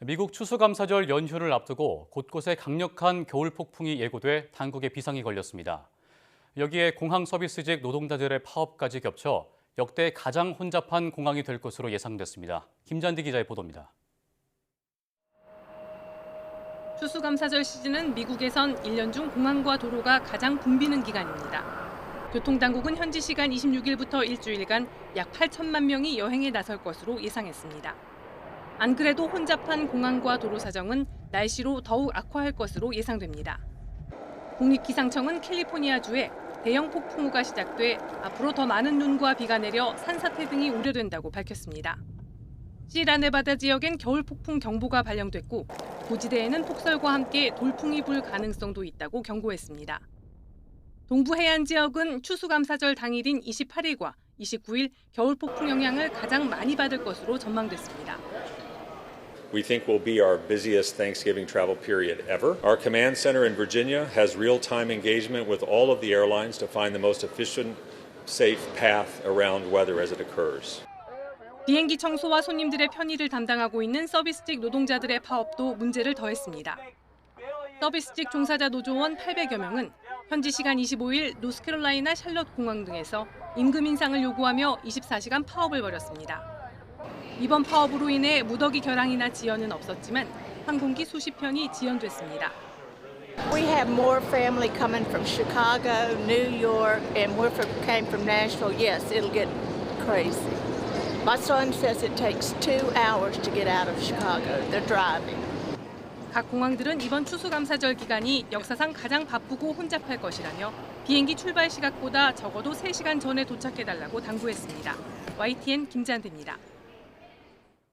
미국 추수감사절 연휴를 앞두고 곳곳에 강력한 겨울 폭풍이 예고돼 당국에 비상이 걸렸습니다. 여기에 공항 서비스직 노동자들의 파업까지 겹쳐 역대 가장 혼잡한 공항이 될 것으로 예상됐습니다. 김잔디 기자의 보도입니다. 추수감사절 시즌은 미국에선 1년 중 공항과 도로가 가장 붐비는 기간입니다. 교통당국은 현지 시간 26일부터 일주일간 약 8천만 명이 여행에 나설 것으로 예상했습니다. 안 그래도 혼잡한 공항과 도로 사정은 날씨로 더욱 악화할 것으로 예상됩니다. 국립기상청은 캘리포니아주에 대형 폭풍우가 시작돼 앞으로 더 많은 눈과 비가 내려 산사태 등이 우려된다고 밝혔습니다. 시라네바다 지역엔 겨울 폭풍 경보가 발령됐고 고지대에는 폭설과 함께 돌풍이 불 가능성도 있다고 경고했습니다. 동부 해안 지역은 추수감사절 당일인 28일과 29일 겨울 폭풍 영향을 가장 많이 받을 것으로 전망됐습니다. We think will be our busiest Thanksgiving travel period ever. Our command center in Virginia has real time engagement with all of the airlines to find the most efficient, safe path around weather as it occurs. 비행기 청소와 손님들의 편의를 담당하고 있는 서비스직 노동자들의 파업도 문제를 더했습니다. 서비스직 종사자 노조원 800여 명은 현지 시간 25일 노스캐롤라이나 샬럿 공항 등에서 임금 인상을 요구하며 24시간 파업을 벌였습니다. 이번 파업으로 인해 무더기 결항이나 지연은 없었지만 항공기 수십 편이 지연됐습니다. We have more family coming from Chicago, New York, and we're from, came from Nashville. Yes, it'll get crazy. My son says it takes two hours to get out of Chicago. They're driving. 각 공항들은 이번 추수감사절 기간이 역사상 가장 바쁘고 혼잡할 것이라며 비행기 출발 시각보다 적어도 3시간 전에 도착해달라고 당부했습니다. YTN 김잔대입니다.